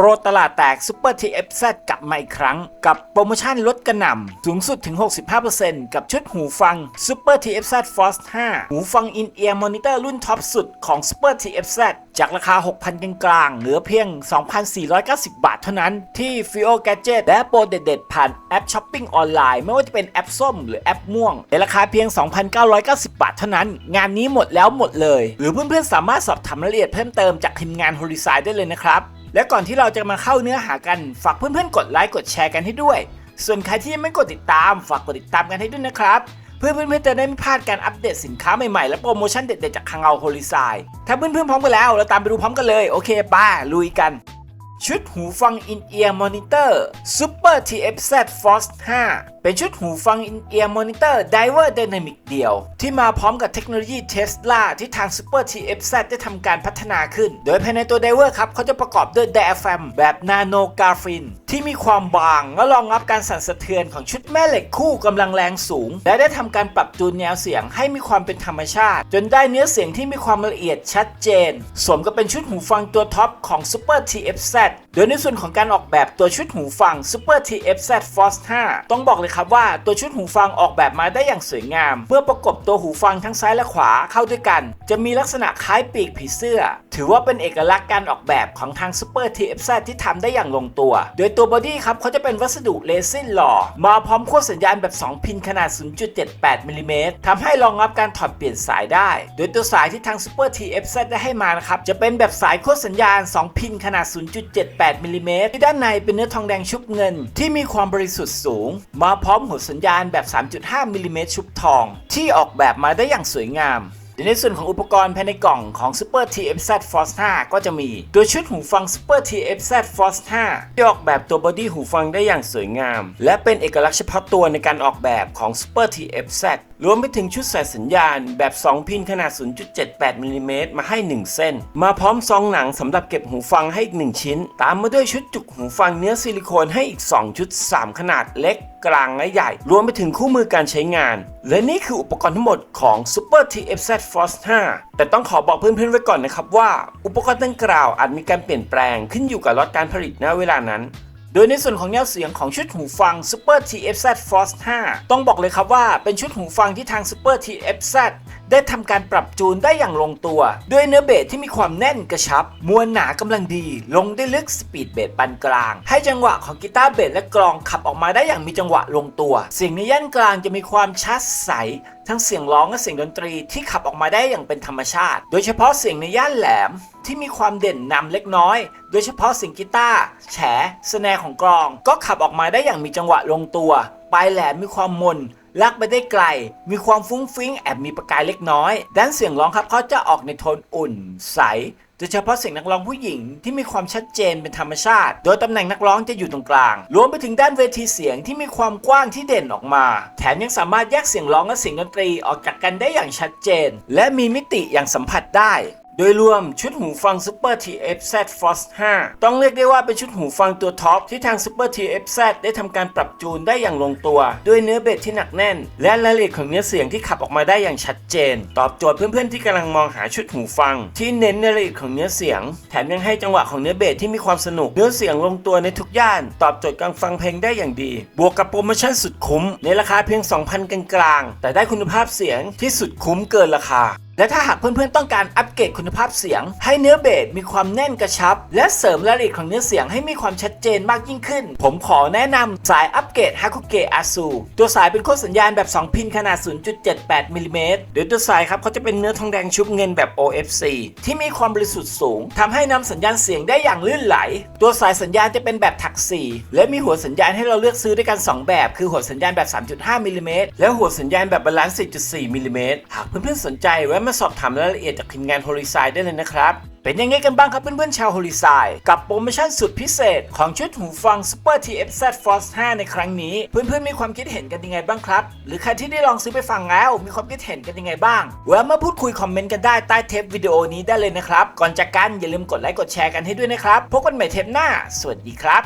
โปรตลาดแตก Super TFZ กลับมาอีกครั้ง กับโปรโมชั่นลดกระหน่ำสูงสุดถึง 65%กับชุดหูฟัง Super TFZ Force 5หูฟัง In-Ear Monitor รุ่นท็อปสุดของ Super TFZ จากราคา 6,000กลางๆเหลือเพียง 2,490 บาทเท่านั้น ที่ Fio Gadget และโปรเด็ดๆผ่านแอปช้อปปิ้งออนไลน์ไม่ว่าจะเป็นแอปส้มหรือแอปม่วง ในราคาเพียง 2,990 บาทเท่านั้น งานนี้หมดแล้วหมดเลย หรือเพื่อนๆสามารถสอบถามรายละเอียดเพิ่มเติมจากทีมงาน Horizon ได้เลยนะครับ และก่อนที่เราจะมาเข้าเนื้อหากัน ฝากเพื่อนๆ กดไลค์กดแชร์กันให้ด้วย ส่วนใครที่ยังไม่กดติดตาม ฝากกดติดตามกันให้ด้วยนะครับ เพื่อเพื่อนๆจะได้ไม่พลาดการอัปเดตสินค้าใหม่ๆ และโปรโมชั่นเด็ดๆจากคังเอาโฮลิซายถ้าเพื่อนๆพร้อมกันแล้ว เราตามไปดูพร้อมกันเลย โอเคป้าลุยกัน ชุดหูฟังอินเอียร์มอนิเตอร์ Super TFZ Force 5 เป็นชุดหูฟังอินเอียร์มอนิเตอร์ Diver Dynamic เดียว ที่มาพร้อมกับเทคโนโลยีเทสลาที่ทาง Super TFZ ได้ทำการพัฒนาขึ้น โดยภายในตัว Diver ครับเขาจะประกอบด้วย d i a p h r a m แบบ Nano g r a f i n ที่มีความบางและรองรับการสั่นสะเทือนของชุดแม่เหล็กคู่กำลังแรงสูง และได้ทำการปรับจูนแนวเสียงให้มีความเป็นธรรมชาติ จนได้เนื้อเสียงที่มีความละเอียดชัดเจนสมกับเป็นชุดหูฟังตัวท็อปของ Super TFZ โดยในส่วนของการออกแบบตัวชุดหูฟัง Super TFZ Force 5 ต้องบอกเลยครับว่าตัวชุดหูฟังออกแบบมาได้อย่างสวยงาม เมื่อประกบตัวหูฟังทั้งซ้ายและขวาเข้าด้วยกัน จะมีลักษณะคล้ายปีกผีเสื้อ ถือว่าเป็นเอกลักษณ์การออกแบบของทาง Super TFZ ที่ทำได้อย่างลงตัว โดยตัวบอดี้ครับเขาจะเป็นวัสดุเรซินหล่อ มาพร้อมขั้วสัญญาณแบบ 2 พินขนาด 0.78มิลลิเมตรทำให้รองรับการถอดเปลี่ยนสายได้ โดยตัวสายที่ทาง Super TFZ ได้ให้มานะครับ จะเป็นแบบสายขั้วสัญญาณ 2 พินขนาด 0.78มิลลิเมตรที่ด้านในเป็นเนื้อทองแดงชุบเงิน ที่มีความบริสุทธิ์สูง มาพร้อมหัวสัญญาณแบบ 3.5มิลลิเมตรชุบทอง ที่ออกแบบมาได้อย่างสวยงาม ในส่วนของอุปกรณ์ภายในกล่องของ Super TFZ Force 5 ก็จะมี ตัวชุดหูฟัง Super TFZ Force 5 ที่ออกแบบตัวบอดี้หูฟังได้อย่างสวยงาม และเป็นเอกลักษณ์เฉพาะตัวในการออกแบบของ Super TFZ รวมไปถึงชุดสายสัญญาณแบบ 2 พินขนาด 0.78มิลลิเมตรมาให้ 1 เส้น มาพร้อมซองหนังสำหรับเก็บหูฟังให้อีก 1 ชิ้น ตามมาด้วยชุดจุกหูฟังเนื้อซิลิโคนให้อีก 2 ชุด 3 ขนาดเล็กกลางและใหญ่ รวมไปถึงคู่มือการใช้งาน และนี่คืออุปกรณ์ทั้งหมดของ Super TFZ Force 5 แต่ต้องขอบอกเพื่อนๆไว้ก่อนนะครับว่า อุปกรณ์ดังกล่าวอาจมีการเปลี่ยนแปลงขึ้นอยู่กับล็อตการผลิตณเวลานั้น โดยในส่วนของแนวเสียงของชุดหูฟัง Super TFZ Force 5 ต้องบอกเลยครับว่าเป็นชุดหูฟังที่ทาง Super TFZ ได้ทำการปรับจูนได้อย่างลงตัว ด้วยเนื้อเบสที่มีความแน่นกระชับ มวลหนากำลังดี ลงได้ลึกสปีดเบสปานกลาง ให้จังหวะของกีตาร์เบสและกลองขับออกมาได้อย่างมีจังหวะลงตัว เสียงในย่านกลางจะมีความชัดใส ทั้งเสียงร้องและเสียงดนตรีที่ขับออกมาได้อย่างเป็นธรรมชาติ โดยเฉพาะเสียงในย่านแหลมที่มีความเด่นนำเล็กน้อย โดยเฉพาะเสียงกีตาร์แฉสแนร์ของกลอง ก็ขับออกมาได้อย่างมีจังหวะลงตัว ปลายแหลมมีความมน ลากไปได้ไกล มีความฟุ้งฟิ้งแอบมีประกายเล็กน้อยด้านเสียงร้องครับเขาจะออกในโทนอุ่น ใสโดยเฉพาะเสียงนักร้องผู้หญิงที่มีความชัดเจนเป็นธรรมชาติ โดยตำแหน่งนักร้องจะอยู่ตรงกลาง รวมไปถึงด้านเวทีเสียงที่มีความกว้างที่เด่นออกมา แถมยังสามารถแยกเสียงร้องและเสียงดนตรีออกจากกันได้อย่างชัดเจน และมีมิติอย่างสัมผัสได้ โดยรวมชุดหูฟัง Super TFZ Force 5 ต้องเรียกได้ว่าเป็นชุดหูฟังตัวท็อปที่ทาง Super TFZ ได้ทำการปรับจูนได้อย่างลงตัว ด้วยเนื้อเบสที่หนักแน่น และรายละเอียดของเนื้อเสียงที่ขับออกมาได้อย่างชัดเจน ตอบโจทย์เพื่อนๆที่กำลังมองหาชุดหูฟัง ที่เน้นในรายละเอียดของเนื้อเสียง แถมยังให้จังหวะของเนื้อเบสที่มีความสนุกเนื้อเสียงลงตัวในทุกย่าน ตอบโจทย์การฟังเพลงได้อย่างดี บวกกับโปรโมชั่นสุดคุ้มในราคาเพียง 2,000กลางๆแต่ได้คุณภาพเสียงที่สุดคุ้มเกินราคา และถ้าหากเพื่อนๆต้องการอัปเกรดคุณภาพเสียง ให้เนื้อเบสมีความแน่นกระชับ และเสริมรายละเอียดของเนื้อเสียงให้มีความชัดเจนมากยิ่งขึ้น ผมขอแนะนำสายอัปเกรด h a k u g e Asu ตัวสายเป็นโค้ดสัญญาณแบบ 2 พินขนาด 0.78มิลลิเมตรโดยตัวสายครับเขาจะเป็นเนื้อทองแดงชุบเงินแบบ OFC ที่มีความบริสุทธิ์สูงทำให้นำสัญญาณเสียงได้อย่างลื่นไหล ตัวสายสัญญาณจะเป็นแบบถักสีและมีหัวสัญญาณให้เราเลือกซื้อด้วยกันสองแบบ คือหัวสัญญาณแบบ 3.5มิลลิเมตรและหัวสัญญาณแบบบาลานซ์4.4มิลิเมตรหากเพื่อนๆสนใจแวะมาสอบถามรายละเอียดจากทีมงาน Horizon ได้เลยนะครับ เป็นยังไงกันบ้างครับเพื่อนๆชาว Horizon กับโปรโมชั่นสุดพิเศษ ของชุดหูฟัง Super TFZ Force 5 ในครั้งนี้ เพื่อนๆมีความคิดเห็นกันยังไงบ้างครับ หรือใครที่ได้ลองซื้อไปฟังแล้ว มีความคิดเห็นกันยังไงบ้างแวะมาพูดคุยคอมเมนต์กันได้ใต้เทปวิดีโอนี้ได้เลยนะครับก่อนจากกันอย่าลืมกดไลค์กดแชร์กันให้ด้วยนะครับพบกันใหม่เทปหน้า สวัสดีครับ